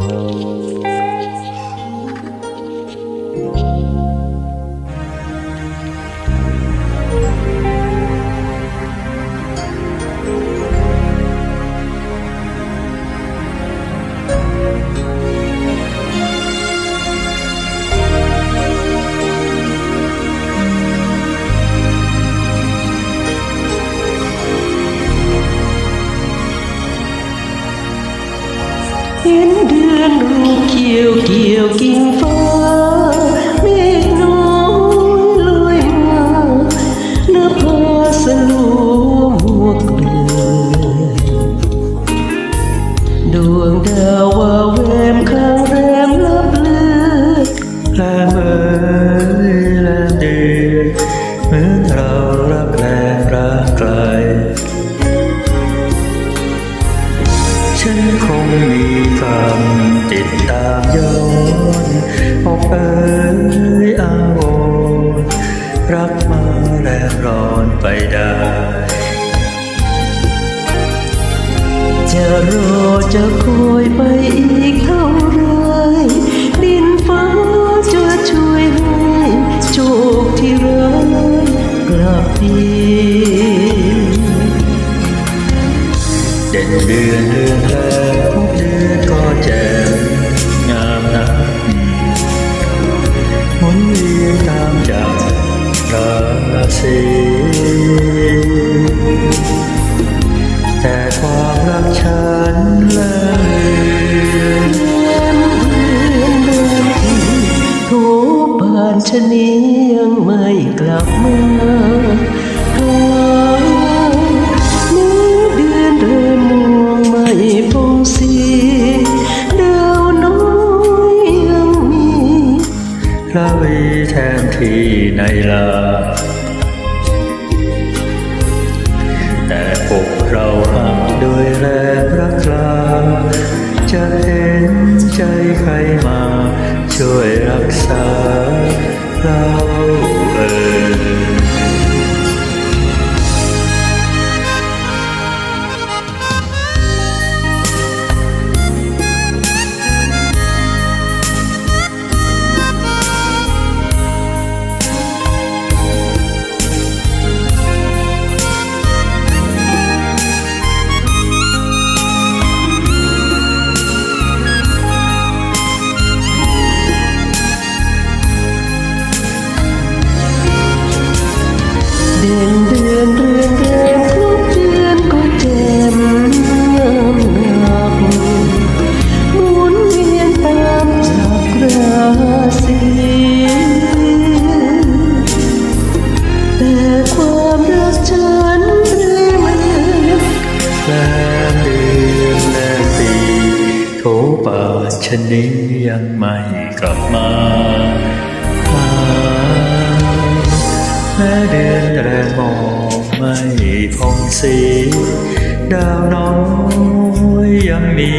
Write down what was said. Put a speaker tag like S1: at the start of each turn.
S1: เอนรูปเกี่ยวเกี่ยวกิ่งฟ้าเมฆน้อยลอยมาเนื้อผ้าสลวมหัวเกลือดวงดาวว่าแวมข้างแรมลับเลือแลมเอยแลมเดือเหมือนเรารักแลรักไกล ฉันคงมีความติดตามย้อนออกเอ่ยอาวรักมาแรงร้อนไปได้ จะรอจะคอยไปอีกเท่าไร เด่นเดือนเดือนแล้วเดือนก็แจ่มงามนักหมุนเวียนตามจากราศีแต่ความรักฉันเลยทุกผ่านชนี้ยังไม่กลับมา พระวีแทนที่ในลาแต่พวกเราห้ามด้วยแรงรักลาจะเห็นใจใครมา ช่วยรักษาเรา เดือนเดือนเรือนแรมครบเดือนก็แจ่มงามหนักหมุนเวียนตามจากราศีแต่ความรักฉันเรื่อยมาแลมเดือนแลมปีโถป่าชนนี้ยังไม่กลับมาหา ม้เดือนแรงมองไม่พองสี ดาวน้อยยังมี